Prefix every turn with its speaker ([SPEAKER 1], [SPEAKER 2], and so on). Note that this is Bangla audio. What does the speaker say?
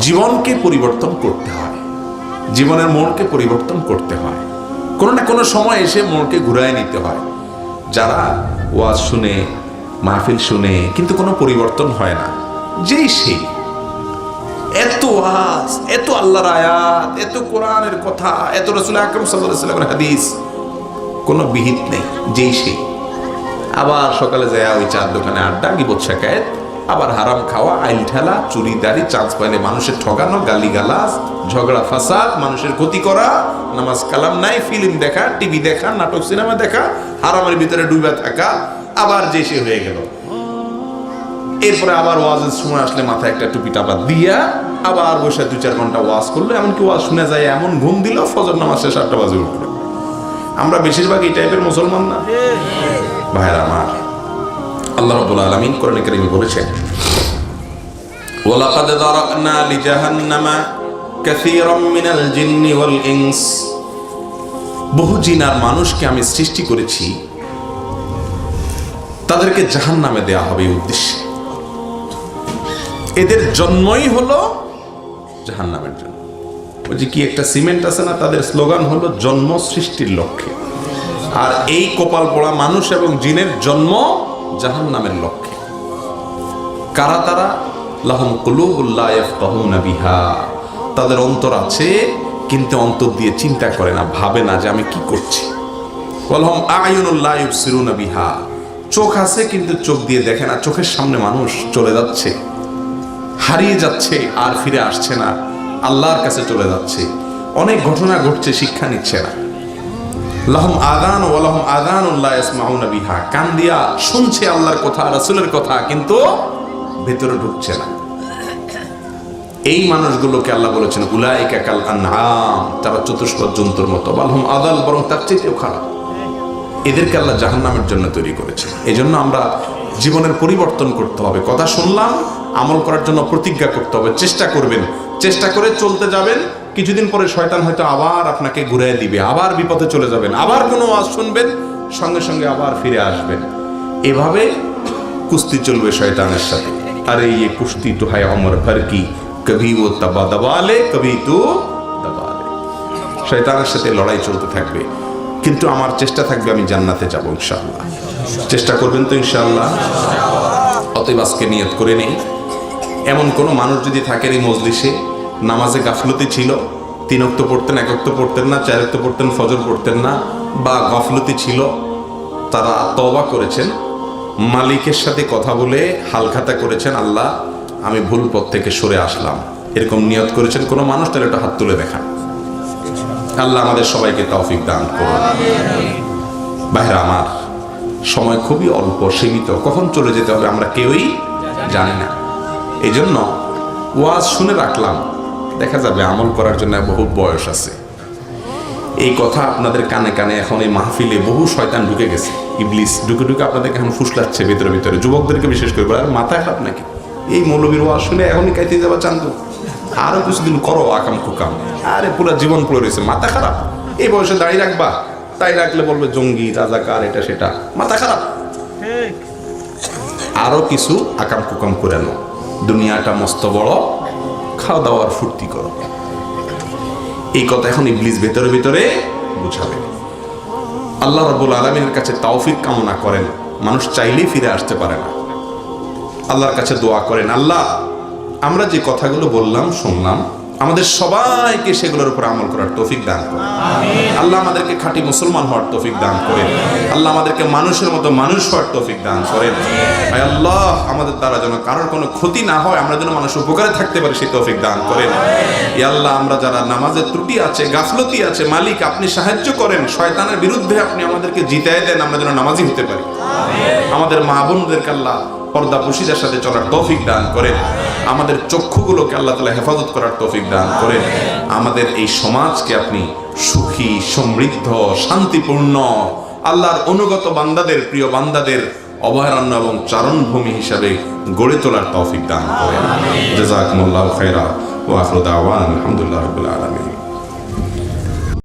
[SPEAKER 1] জীবনকে পরিবর্তন করতে হয়। জীবনের মোড়কে পরিবর্তন করতে হয়। কোনো না কোনো সময় এসে মোড়কে ঘুরায় নিতে হয়। যারা ওয়াজ শুনে, মাহফিল শুনে, কিন্তু কোনো পরিবর্তন হয় না। যেই সেই। এত ওয়াজ, এত আল্লাহর আয়াত, এত কোরআনের কথা, এত রসুল আকরম সাল্লামের হাদিস। কোনো বিহিত নেই, যেই সেই। আবার সকালে যায় ওই চার দোকানে আড্ডা, গিবত শেখায়ত আবার হারাম খাওয়া, আইল ঠেলা, চুরি দাড়ি, চান্স পাইলে মানুষের ঠকানো গালি গালাজ ঝগড়া ফাসাদ, মানুষের ক্ষতি করা, নামাজ কালাম নাই ফিল্ম দেখা টিভি দেখা, নাটক সিনেমা দেখা, হারামের ভিতরে ডুবে থাকা, আবার যে সে হয়ে গেল। এরপরে আবার ওয়াজের সময় আসলে মাথায় একটা টুপি টাপা দিয়া আবার বসে দু চার ঘণ্টা ওয়াজ করল, এমনকি ওয়াজ শুনে যায় এমন ঘুম দিল, ফজর নামাজ শেষ আটটা বাজে উঠল। আমরা বেশিরভাগ এই টাইপের মুসলমান না। ভাইরা আমার। আল্লাহ বলেছেন বহু জিন আর মানুষকে আমি সৃষ্টি করেছি, তাদেরকে জাহান্নামে দেয়া হবে উদ্দেশ্যে। এদের জন্মই হলো জাহান্নামের জন্য। ওই যে কি একটা সিমেন্ট আছে না, তাদের স্লোগান হলো জন্ম সৃষ্টির লক্ষ্যে। আর এই কপাল পড়া মানুষ এবং জিনের জন্ম জাহান নামের লক্ষ্যে। কারা তারা? লাহম ইয়াফকাহুনা বিহা। তাদের অন্তর আছে, কিন্তু অন্তর দিয়ে চিন্তা করে না, ভাবে না যে আমি কি করছি। বিহা। চোখ আছে, কিন্তু চোখ দিয়ে দেখে না, চোখের সামনে মানুষ চলে যাচ্ছে। হারিয়ে যাচ্ছে, আর ফিরে আসছে না, আল্লাহর কাছে চলে যাচ্ছে। অনেক ঘটনা ঘটছে, শিক্ষা নিচ্ছে না। লাহম আদান ও লাহম আদান উল্লাহ ইসমাউনা বিহা। কান দিয়া শুনছে আল্লাহর কথা, রাসূলের কথা, কিন্তু ভেতরে ঢুকছে না। এই মানুষগুলোকে আল্লাহ বলেছেন, উলাইকা কাল আনআম তারা চতুষ্পদ জন্তুর মতো। বালহম আদাল বরং তার চেয়েও খারাপ। এদেরকে আল্লাহ জাহান্নামের জন্য তৈরি করেছে এই জন্য আমরা জীবনের পরিবর্তন করতে হবে। কথা শুনলাম, আমল করার জন্য প্রতিজ্ঞা করতে হবে। চেষ্টা করবেন। চেষ্টা করে চলতে যাবেন। কিছুদিন পরে শয়তান হয়তো আবার আপনাকে ঘুরিয়ে দিবে, আবার বিপদে চলে যাবেন, আবার কোনো আওয়াজ শুনবেন, সঙ্গে সঙ্গে আবার ফিরে আসবেন। এভাবে কুস্তি চলবে শয়তানের সাথে। আরে ये কুস্তি তো হয় অমর ভর কি কভি ও তবা দবালে, কভি তো দবালে। শয়তানের সাথে লড়াই চলতে থাকবে, কিন্তু আমার চেষ্টা থাকবে আমি জান্নাতে যাব ইনশাআল্লাহ। চেষ্টা করবেন তো ইনশাআল্লাহ। অতএব আজকে নিয়ত করে নেই। এমন কোনো মানুষ যদি থাকেন এই মজলিসে নামাজে গাফলতি ছিল। তিন অক্ত পড়তেন, এক অক্ত পড়তেন না, চার অক্ত পড়তেন, ফজর পড়তেন না, বা গফলতি ছিল। তারা তওবা করেছেন। মালিকের সাথে কথা বলে হালখাতা করেছেন, আল্লাহ, আমি ভুল পথ থেকে সরে আসলাম। এরকম নিয়ত করেছেন, কোনো মানুষ তাহলে একটা হাত তুলে দেখান। আল্লাহ আমাদের সবাইকে তৌফিক দান করুন। বাইরে আমার, সময় খুবই অল্প, সীমিত। কখন চলে যেতে হবে আমরা কেউই জানি না। এই জন্য ওয়াজ শুনে রাখলাম। দেখা যাবে আমল করার জন্য বহু বয়স আছে। এই কথা আপনাদের কানে কানে এখন এই মাহফিলে বহু শয়তান ঢুকে গেছে। ইবলিস ঢুকে ঢুকে আপনাদেরকে এখন ফুসলাচ্ছে ভিতরে ভিতরে। যুবকদেরকে বিশেষ করে বলে, "আরে মাথায় খারাপ নাকি? এই মৌলবীর শুনে এখনই কাইতে যাবা চান্দু। আরও কিছুদিন করো আকাম কুকাম। আরে পুরো জীবন পড়ে রয়েছে মাথা খারাপ। এই বয়সে দাঁড়িয়ে রাখবা তাই রাখলে বলবে জঙ্গি রাজাকার এটা সেটা। মাথা খারাপ। আরও কিছু আকাম কুকাম করে নো দুনিয়াটা মস্ত বড় খাওয়া দাওয়ার ফুর্তি করো। এই কথা এখন ইবলিস ভেতরে ভেতরে বুঝাবে। আল্লাহ রবুল আলমিনের কাছে তাওফিক কামনা করেন। মানুষ চাইলেই ফিরে আসতে পারে না। আল্লাহর কাছে দোয়া করেন, আল্লাহ, আমরা যে কথাগুলো বললাম, শুনলাম আমাদের সবাইকে সেগুলোর উপর আমল করার তৌফিক দান করেন। আল্লাহ আমাদেরকে খাঁটি মুসলমান হওয়ার তৌফিক দান করেন। আল্লাহ আমাদেরকে মানুষের মতো মানুষ হওয়ার তৌফিক দান করেন। আয় আল্লাহ আমাদের দ্বারা যেন কারোর কোনো ক্ষতি না হয় আমরা যেন মানুষ উপকারে থাকতে পারি সেই তৌফিক দান করেন। আল্লাহ আমরা যারা নামাজের ত্রুটি আছে গাফলতি আছে মালিক আপনি সাহায্য করেন শয়তানের বিরুদ্ধে আপনি আমাদেরকে জিতায় দেন আমরা যেন নামাজি হতে পারি। আমাদের মা বোনদেরকে আল্লাহ পর্দা পুশিদের সাথে চলার তৌফিক দান করেন। আমাদের চক্ষুগুলোকে আল্লাহ তালা হেফাজত করার তৌফিক দান করেন। আমাদের এই সমাজকে আপনি সুখী সমৃদ্ধ শান্তিপূর্ণ আল্লাহর অনুগত বান্দাদের প্রিয় বান্দাদের অভয়ারণ্য এবং চারণভূমি হিসাবে গড়ে তোলার তৌফিক দান করেন। জাজাকুমুল্লাহ খাইরা ওয়া আখরু দাওয়ান আলহামদুলিল্লাহ রাব্বিল আলামিন।